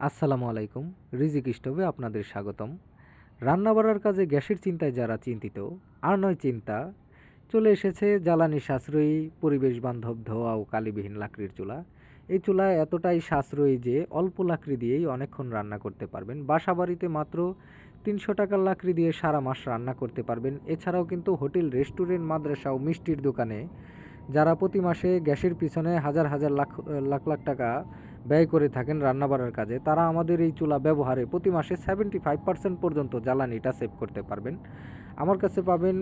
আসসালামু আলাইকুম, রিজিক স্টোভে আপনাদের স্বাগতম। রান্না বাড়ার কাজে গ্যাসের চিন্তায় যারা চিন্তিত, আর নয় চিন্তা, চলে এসেছে জ্বালানি সাশ্রয়ী, পরিবেশ বান্ধব ধোয়া ও কালিবিহীন লাকড়ির চুলা। এই চুলা এতটাই সাশ্রয়ী যে অল্প লাকড়ি দিয়েই অনেকক্ষণ রান্না করতে পারবেন। বাসা বাড়িতে মাত্র তিনশো টাকার লাকড়ি দিয়ে সারা মাস রান্না করতে পারবেন। এছাড়াও কিন্তু হোটেল, রেস্টুরেন্ট, মাদ্রাসা ও মিষ্টির দোকানে যারা প্রতি মাসে গ্যাসের পিছনে হাজার হাজার লাখ লাখ লাখ টাকা ব্যয় করে থাকেন রান্নাবাড়ার কাজে, তারা আমাদের এই চুলা ব্যবহারে প্রতি মাসে সেভেন্টি ফাইভ পার্সেন্ট পর্যন্ত জ্বালানিটা সেভ করতে পারবেন। আমার কাছে পাবেন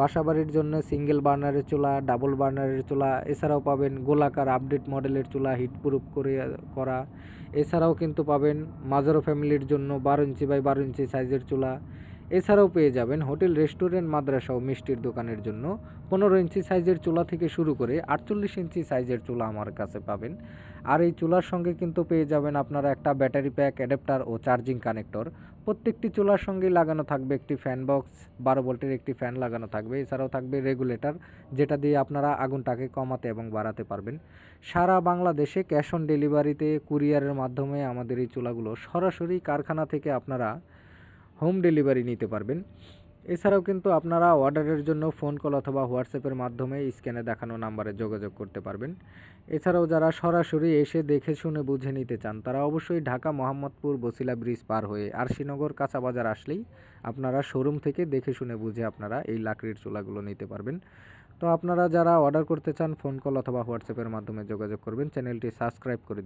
বাসাবাড়ির জন্য সিঙ্গেল বার্নারের চুলা ডাবল বার্নারের চুলা, এছাড়াও পাবেন গোলাকার আপডেট মডেলের চুলা হিট প্রুফ করে, করা। এছাড়াও কিন্তু পাবেন মাজারো ফ্যামিলির জন্য বারো ইঞ্চি বাই বারো ইঞ্চি সাইজের চুলা। এছাড়াও পেয়ে যাবেন হোটেল, রেস্টুরেন্ট, মাদ্রাসা ও মিষ্টির দোকানের জন্য পনেরো ইঞ্চি সাইজের চুলা থেকে শুরু করে আটচল্লিশ ইঞ্চি সাইজের চুলা আমার কাছে পাবেন। আর এই চুলার সঙ্গে কিন্তু পেয়ে যাবেন আপনারা একটা ব্যাটারি প্যাক, অ্যাডাপ্টার ও চার্জিং কানেক্টর। প্রত্যেকটি চুলার সঙ্গেই লাগানো থাকবে একটি ফ্যান বক্স, বারো ভোল্টের একটি ফ্যান লাগানো থাকবে। এছাড়াও থাকবে রেগুলেটর, যেটা দিয়ে আপনারা আগুনটাকে কমাতে এবং বাড়াতে পারবেন। সারা বাংলাদেশে ক্যাশ অন ডেলিভারিতে, কুরিয়ারের মাধ্যমে আমাদের এই চুলাগুলো সরাসরি কারখানা থেকে আপনারা হোম ডেলিভারি নিতে পারবেন। এছাড়াও কিন্তু আপনারা অর্ডারের জন্য ফোন কল অথবা হোয়াটসঅ্যাপের মাধ্যমে স্ক্যানে দেখানো নাম্বারে যোগাযোগ করতে পারবেন। এছাড়াও যারা সরাসরি এসে দেখে শুনে বুঝে নিতে চান, তারা অবশ্যই ঢাকা মোহাম্মদপুর বসিলা ব্রিজ পার হয়ে আরশিনগর কাঁচা বাজার আসলেই আপনারা শোরুম থেকে দেখে শুনে বুঝে আপনারা এই লাকড়ির চুলাগুলো নিতে পারবেন। তো আপনারা যারা অর্ডার করতে চান, ফোন কল অথবা হোয়াটসঅ্যাপের মাধ্যমে যোগাযোগ করবেন। চ্যানেলটি সাবস্ক্রাইব করে